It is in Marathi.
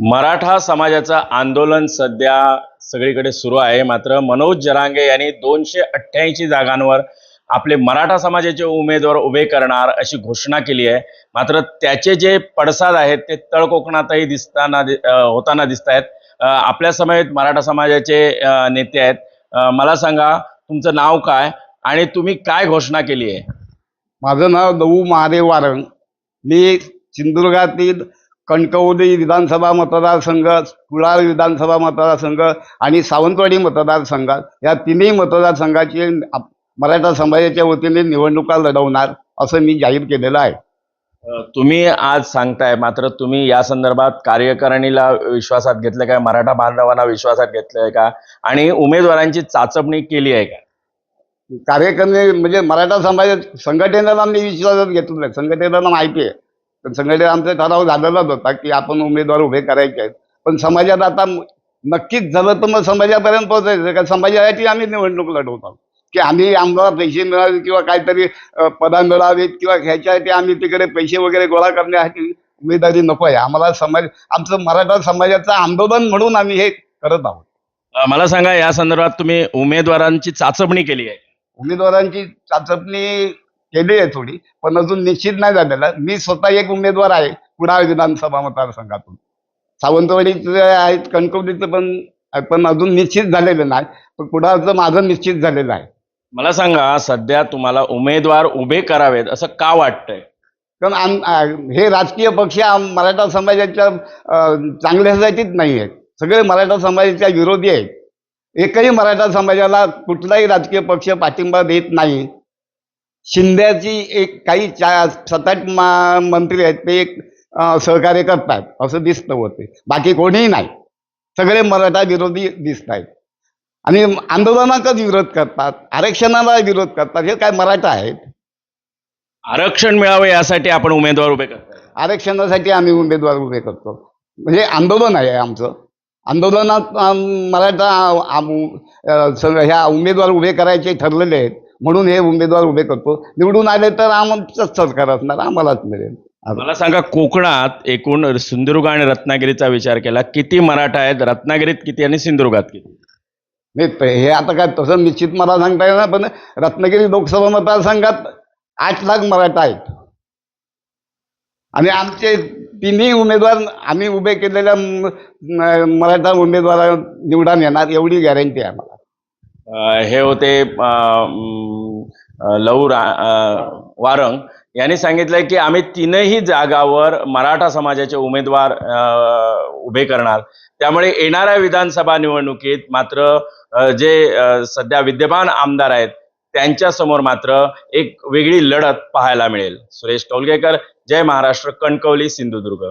मराठा समाजाचं आंदोलन सध्या सगळीकडे सुरू आहे. मात्र मनोज जरांगे यांनी दोनशे अठ्ठ्याऐंशी जागांवर आपले मराठा समाजाचे उमेदवार उभे करणार अशी घोषणा केली आहे. मात्र त्याचे जे पडसाद आहेत ते तळ कोकणातही दिसताना दि- होताना दिसत आहेत. आपल्या समेत मराठा समाजाचे नेते आहेत. मला सांगा तुमचं नाव काय आणि तुम्ही काय घोषणा केली आहे? माझं नाव दऊ महादेव वारंग. मी सिंधुदुर्गातील कणकवली विधानसभा मतदारसंघ कुळाळ विधानसभा मतदारसंघ आणि सावंतवाडी मतदारसंघात या तिन्ही मतदारसंघाची मराठा समाजाच्या वतीने निवडणुका लढवणार असं मी जाहीर केलेलं आहे. तुम्ही आज सांगताय मात्र तुम्ही या संदर्भात कार्यकारिणीला विश्वासात घेतलं काय मराठा बांधवांना विश्वासात घेतलंय का? आणि उमेदवारांची चाचपणी केली आहे का? कार्यकर्ते म्हणजे मराठा समाज संघटनेला मी विश्वासात घेतलं संघटनेला माहिती आहे. पण संघटनेत आमचा ठराव झालेलाच होता की आपण उमेदवार उभे करायचे आहेत. पण समाजात आता नक्कीच झालं तर मग समाजापर्यंत पोहोचायचं का समाजासाठी आम्ही निवडणूक लढवतो की आम्ही आम्हाला पैसे मिळावे किंवा काहीतरी पदा मिळावेत किंवा ह्याच्यासाठी आम्ही तिकडे पैसे वगैरे गोळा करण्यासाठी उमेदवारी नको आहे. आम्हाला समाज आमचं मराठा समाजाचं आंदोलन म्हणून आम्ही हे करत आहोत. मला सांगा या संदर्भात तुम्ही उमेदवारांची चाचपणी केली आहे. उमेदवारांची चाचपणी केली आहे थोडी पण अजून निश्चित नाही झालेला. मी स्वतः एक उमेदवार आहे कुडाळ विधानसभा मतदारसंघातून. सावंतवाडीचे आहेत कणकवलीचं पण पण अजून निश्चित झालेलं नाही. पण कुडाळचं माझं निश्चित झालेलं आहे. मला सांगा सध्या तुम्हाला उमेदवार उभे करावेत असं का वाटतंय? कारण हे राजकीय पक्ष मराठा समाजाच्या चांगल्यासाठीच नाही आहेत. सगळे मराठा समाजाच्या विरोधी आहेत. एकही मराठा समाजाला कुठलाही राजकीय पक्ष पाठिंबा देत नाही. शिंद्याची एक काही चा सात आठ मंत्री आहेत ते एक सहकार्य करतात असं दिसतं होते. बाकी कोणीही नाही. सगळे मराठा विरोधी दिसत आहेत. आणि आंदोलनाचाच विरोध करतात आरक्षणाला विरोध करतात हे काय मराठा आहेत? आरक्षण मिळावं यासाठी आपण उमेदवार उभे करताय. आरक्षणासाठी आम्ही उमेदवार उभे करतो. म्हणजे आंदोलन आहे आमचं. आंदोलनात मराठा ह्या उमेदवार उभे करायचे ठरलेले आहेत. म्हणून हे उमेदवार उभे करतो. निवडून आले तर आमचंच सरकार असणार आम्हालाच मिळेल. मला सांगा कोकणात एकूण सिंधुदुर्ग आणि रत्नागिरीचा विचार केला किती मराठा आहेत? रत्नागिरीत किती आणि सिंधुदुर्गात किती? नाही हे आता काय तसं निश्चित मला सांगता येणार पण रत्नागिरी लोकसभा मतदारसंघात आठ लाख मराठा आहेत. आणि आमचे तिन्ही उमेदवार आम्ही उभे केलेल्या मराठा उमेदवार निवडून येणार एवढी गॅरंटी आहे आम्हाला. हे होते अ, लऊ वारंग यांनी सांगितलंय की आम्ही तीनही जागावर मराठा समाजाचे उमेदवार उभे करणार. त्यामुळे येणाऱ्या विधानसभा निवडणुकीत मात्र जे सध्या विद्यमान आमदार आहेत त्यांच्यासमोर मात्र एक वेगळी लढत पाहायला मिळेल. सुरेश टोलगेकर जय महाराष्ट्र कणकवली सिंधुदुर्ग.